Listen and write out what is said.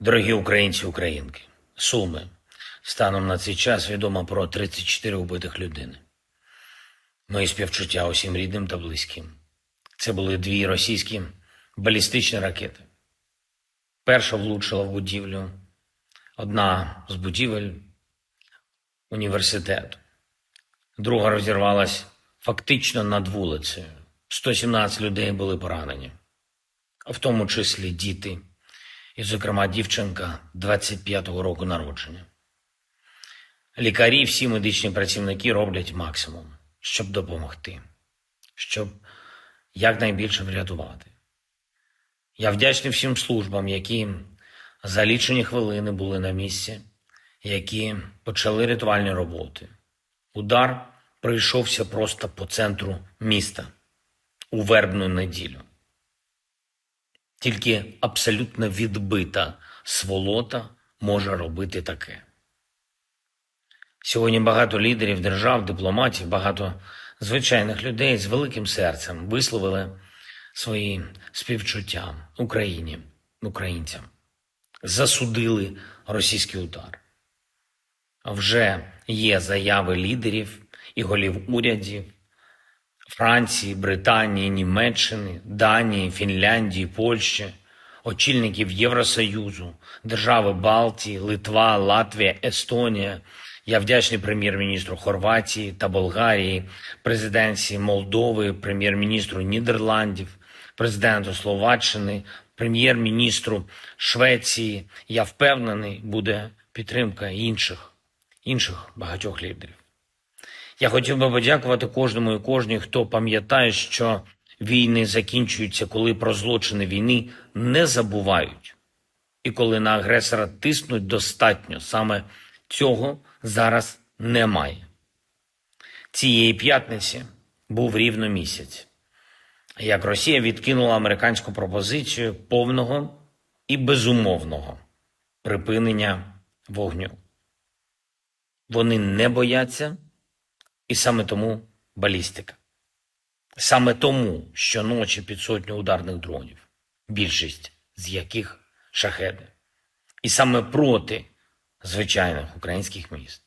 Дорогі українці, українки, Суми. Станом на цей час відомо про 34 убитих людини. Мої співчуття усім рідним та близьким. Це були дві російські балістичні ракети. Перша влучила в будівлю, одна з будівель університету. Друга розірвалась фактично над вулицею. 117 людей були поранені, в тому числі діти і, зокрема, дівчинка 25-го року народження. Лікарі, всі медичні працівники роблять максимум, щоб допомогти, щоб якнайбільше врятувати. Я вдячний всім службам, які за лічені хвилини були на місці, які почали рятувальні роботи. Удар прийшовся просто по центру міста у вербну неділю. Тільки абсолютно відбита сволота може робити таке. Сьогодні багато лідерів держав, дипломатів, багато звичайних людей з великим серцем висловили свої співчуття Україні, українцям, засудили російський удар. Вже є заяви лідерів і голів урядів Франції, Британії, Німеччини, Данії, Фінляндії, Польщі, очільників Євросоюзу, держави Балтії, Литва, Латвія, Естонія. Я вдячний прем'єр-міністру Хорватії та Болгарії, президенції Молдови, прем'єр-міністру Нідерландів, президенту Словаччини, прем'єр-міністру Швеції. Я впевнений, буде підтримка інших, інших багатьох лідерів. Я хотів би подякувати кожному і кожній, хто пам'ятає, що війни закінчуються, коли про злочини війни не забувають, і коли на агресора тиснуть достатньо. Саме цього зараз немає. Цієї п'ятниці був рівно місяць, як Росія відкинула американську пропозицію повного і безумовного припинення вогню. Вони не бояться. І саме тому балістика. Саме тому щоночі під сотню ударних дронів, більшість з яких шахеди. І саме проти звичайних українських міст.